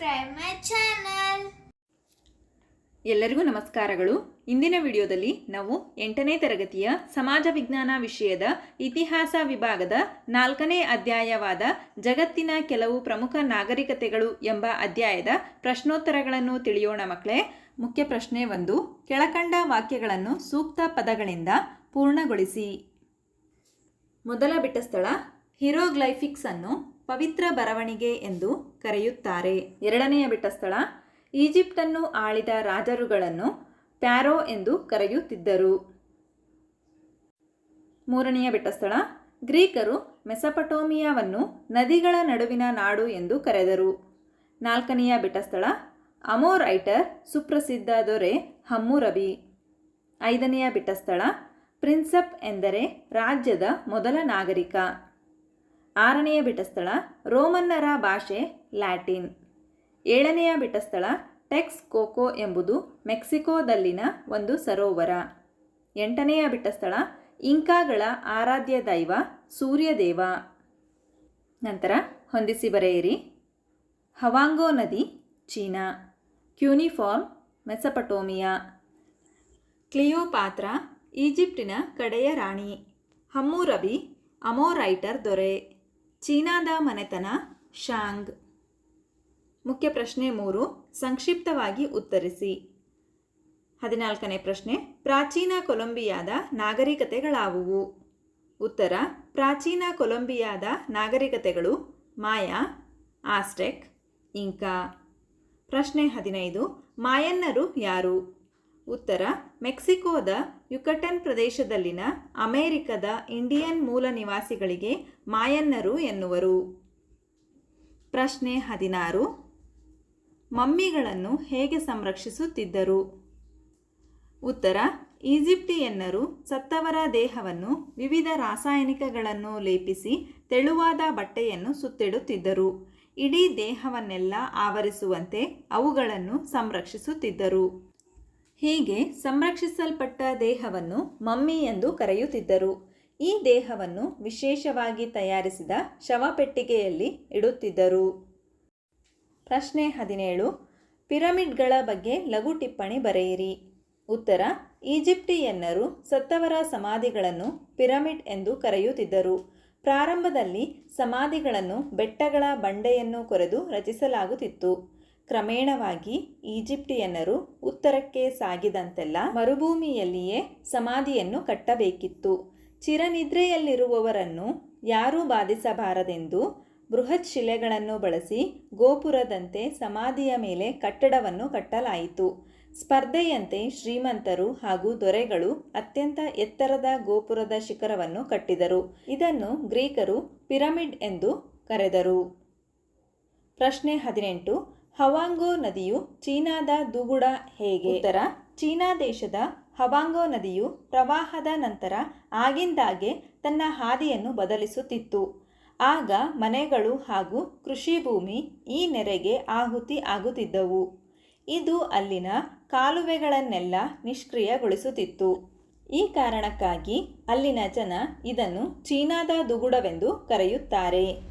subscribe my channel ಎಲ್ಲರಿಗೂ ನಮಸ್ಕಾರಗಳು. ಇಂದಿನ ವಿಡಿಯೋದಲ್ಲಿ ನಾವು ಎಂಟನೇ ತರಗತಿಯ ಸಮಾಜ ವಿಜ್ಞಾನ ವಿಷಯದ ಇತಿಹಾಸ ವಿಭಾಗದ ನಾಲ್ಕನೇ ಅಧ್ಯಾಯವಾದ ಜಗತ್ತಿನ ಕೆಲವು ಪ್ರಮುಖ ನಾಗರಿಕತೆಗಳು ಎಂಬ ಅಧ್ಯಾಯದ ಪ್ರಶ್ನೋತ್ತರಗಳನ್ನು ತಿಳಿಯೋಣ ಮಕ್ಕಳೇ. ಮುಖ್ಯ ಪ್ರಶ್ನೆ ಒಂದು, ಕೆಳಕಂಡ ವಾಕ್ಯಗಳನ್ನು ಸೂಕ್ತ ಪದಗಳಿಂದ ಪೂರ್ಣಗೊಳಿಸಿ. ಮೊದಲ ಬಿಟ್ಟ ಸ್ಥಳ ಹಿರೋಗ್ಲೈಫಿಕ್ಸ್ ಅನ್ನು ಪವಿತ್ರ ಬರವಣಿಗೆ ಎಂದು ಕರೆಯುತ್ತಾರೆ. ಎರಡನೆಯ ಬಿಟ್ಟ ಸ್ಥಳ ಈಜಿಪ್ಟನ್ನು ಆಳಿದ ರಾಜರುಗಳನ್ನು ಪ್ಯಾರೋ ಎಂದು ಕರೆಯುತ್ತಿದ್ದರು. ಮೂರನೆಯ ಬಿಟ್ಟಸ್ಥಳ, ಗ್ರೀಕರು ಮೆಸಪಟೋಮಿಯಾವನ್ನು ನದಿಗಳ ನಡುವಿನ ನಾಡು ಎಂದು ಕರೆದರು. ನಾಲ್ಕನೆಯ ಬಿಟ್ಟಸ್ಥಳ, ಅಮೋರೈಟರ್ ಸುಪ್ರಸಿದ್ಧ ದೊರೆ ಹಮ್ಮುರಬಿ ಐದನೆಯ ಬಿಟ್ಟ ಸ್ಥಳ ಪ್ರಿನ್ಸಪ್ ಎಂದರೆ ರಾಜ್ಯದ ಮೊದಲ ನಾಗರಿಕ. ಆರನೆಯ ಬಿಟಸ್ಥಳ, ರೋಮನ್ನರ ಭಾಷೆ, ಲ್ಯಾಟಿನ್. ಏಳನೆಯ ಬಿಟಸ್ಥಳ ಟೆಕ್ಸ್ ಕೋಕೋ ಎಂಬುದು ಮೆಕ್ಸಿಕೋದಲ್ಲಿನ ಒಂದು ಸರೋವರ. ಎಂಟನೆಯ ಬಿಟ್ಟಸ್ಥಳ ಇಂಕಾಗಳ ಆರಾಧ್ಯ ದೈವ, ಸೂರ್ಯದೇವ. ನಂತರ ಹೊಂದಿಸಿ ಬರೆಯಿರಿ. ಹವಾಂಗೋ ನದಿ, ಚೀನಾ. Cuneiform, Mesopotamia. ಕ್ಲಿಯೋಪಾತ್ರ, ಈಜಿಪ್ಟಿನ ಕಡೆಯ ರಾಣಿ. ಹಮ್ಮುರಬಿ ಅಮೋರೈಟರ್ ದೊರೆ. ಚೀನಾದ ಮನೆತನ, ಶಾಂಗ್. ಮುಖ್ಯ ಪ್ರಶ್ನೆ ಮೂರು, ಸಂಕ್ಷಿಪ್ತವಾಗಿ ಉತ್ತರಿಸಿ. ಹದಿನಾಲ್ಕನೇ ಪ್ರಶ್ನೆ, ಪ್ರಾಚೀನ ಕೊಲಂಬಿಯಾದ ನಾಗರಿಕತೆಗಳಾವುವು? ಉತ್ತರ, ಪ್ರಾಚೀನ ಕೊಲಂಬಿಯಾದ ನಾಗರಿಕತೆಗಳು ಮಾಯಾ ಆಸ್ಟೆಕ್ ಇಂಕಾ. ಪ್ರಶ್ನೆ ಹದಿನೈದು, ಮಾಯನ್ನರು ಯಾರು? ಉತ್ತರ, ಮೆಕ್ಸಿಕೋದ ಯುಕಟನ್ ಪ್ರದೇಶದಲ್ಲಿನ ಅಮೆರಿಕದ ಇಂಡಿಯನ್ ಮೂಲ ನಿವಾಸಿಗಳಿಗೆ ಮಾಯನ್ನರು ಎನ್ನುವರು. ಪ್ರಶ್ನೆ ಹದಿನಾರು, ಮಮ್ಮಿಗಳನ್ನು ಹೇಗೆ ಸಂರಕ್ಷಿಸುತ್ತಿದ್ದರು? ಉತ್ತರ, ಈಜಿಪ್ಟಿಯನ್ನರು ಸತ್ತವರ ದೇಹವನ್ನು ವಿವಿಧ ರಾಸಾಯನಿಕಗಳನ್ನು ಲೇಪಿಸಿ ತೆಳುವಾದ ಬಟ್ಟೆಯನ್ನು ಸುತ್ತಿಡುತ್ತಿದ್ದರು. ಇಡೀ ದೇಹವನ್ನೆಲ್ಲ ಆವರಿಸುವಂತೆ ಅವುಗಳನ್ನು ಸಂರಕ್ಷಿಸುತ್ತಿದ್ದರು. ಹೀಗೆ ಸಂರಕ್ಷಿಸಲ್ಪಟ್ಟ ದೇಹವನ್ನು ಮಮ್ಮಿ ಎಂದು ಕರೆಯುತ್ತಿದ್ದರು. ಈ ದೇಹವನ್ನು ವಿಶೇಷವಾಗಿ ತಯಾರಿಸಿದ ಶವಪೆಟ್ಟಿಗೆಯಲ್ಲಿ ಇಡುತ್ತಿದ್ದರು. ಪ್ರಶ್ನೆ ಹದಿನೇಳು, ಪಿರಮಿಡ್ಗಳ ಬಗ್ಗೆ ಲಘು ಟಿಪ್ಪಣಿ ಬರೆಯಿರಿ. ಉತ್ತರ, ಈಜಿಪ್ಟಿಯನ್ನರು ಸತ್ತವರ ಸಮಾಧಿಗಳನ್ನು ಪಿರಮಿಡ್ ಎಂದು ಕರೆಯುತ್ತಿದ್ದರು. ಪ್ರಾರಂಭದಲ್ಲಿ ಸಮಾಧಿಗಳನ್ನು ಬೆಟ್ಟಗಳ ಬಂಡೆಯನ್ನು ಕೊರೆದು ರಚಿಸಲಾಗುತ್ತಿತ್ತು. ಕ್ರಮೇಣವಾಗಿ ಈಜಿಪ್ಟಿಯನ್ನರು ಉತ್ತರಕ್ಕೆ ಸಾಗಿದಂತೆಲ್ಲ ಮರುಭೂಮಿಯಲ್ಲಿಯೇ ಸಮಾಧಿಯನ್ನು ಕಟ್ಟಬೇಕಿತ್ತು. ಚಿರನಿದ್ರೆಯಲ್ಲಿರುವವರನ್ನು ಯಾರೂ ಬಾಧಿಸಬಾರದೆಂದು ಬೃಹತ್ ಶಿಲೆಗಳನ್ನು ಬಳಸಿ ಗೋಪುರದಂತೆ ಸಮಾಧಿಯ ಮೇಲೆ ಕಟ್ಟಡವನ್ನು ಕಟ್ಟಲಾಯಿತು. ಸ್ಪರ್ಧೆಯಂತೆ ಶ್ರೀಮಂತರು ಹಾಗೂ ದೊರೆಗಳು ಅತ್ಯಂತ ಎತ್ತರದ ಗೋಪುರದ ಶಿಖರವನ್ನು ಕಟ್ಟಿದರು. ಇದನ್ನು ಗ್ರೀಕರು ಪಿರಮಿಡ್ ಎಂದು ಕರೆದರು. ಪ್ರಶ್ನೆ ಹದಿನೆಂಟು. ಹವಾಂಗೋ ನದಿಯು ಚೀನಾದ ದುಗುಡ ಹೇಗೆ? ಉತ್ತರ. ಚೀನಾ ದೇಶದ ಹವಾಂಗೋ ನದಿಯು ಪ್ರವಾಹದ ನಂತರ ಆಗಿಂದಾಗೆ ತನ್ನ ಹಾದಿಯನ್ನು ಬದಲಿಸುತ್ತಿತ್ತು. ಆಗ ಮನೆಗಳು ಹಾಗೂ ಕೃಷಿ ಭೂಮಿ ಈ ನೆರೆಗೆ ಆಹುತಿ ಆಗುತ್ತಿದ್ದವು. ಇದು ಅಲ್ಲಿನ ಕಾಲುವೆಗಳನ್ನೆಲ್ಲ ನಿಷ್ಕ್ರಿಯಗೊಳಿಸುತ್ತಿತ್ತು. ಈ ಕಾರಣಕ್ಕಾಗಿ ಅಲ್ಲಿನ ಜನ ಇದನ್ನು ಚೀನಾದ ದುಗುಡವೆಂದು ಕರೆಯುತ್ತಾರೆ.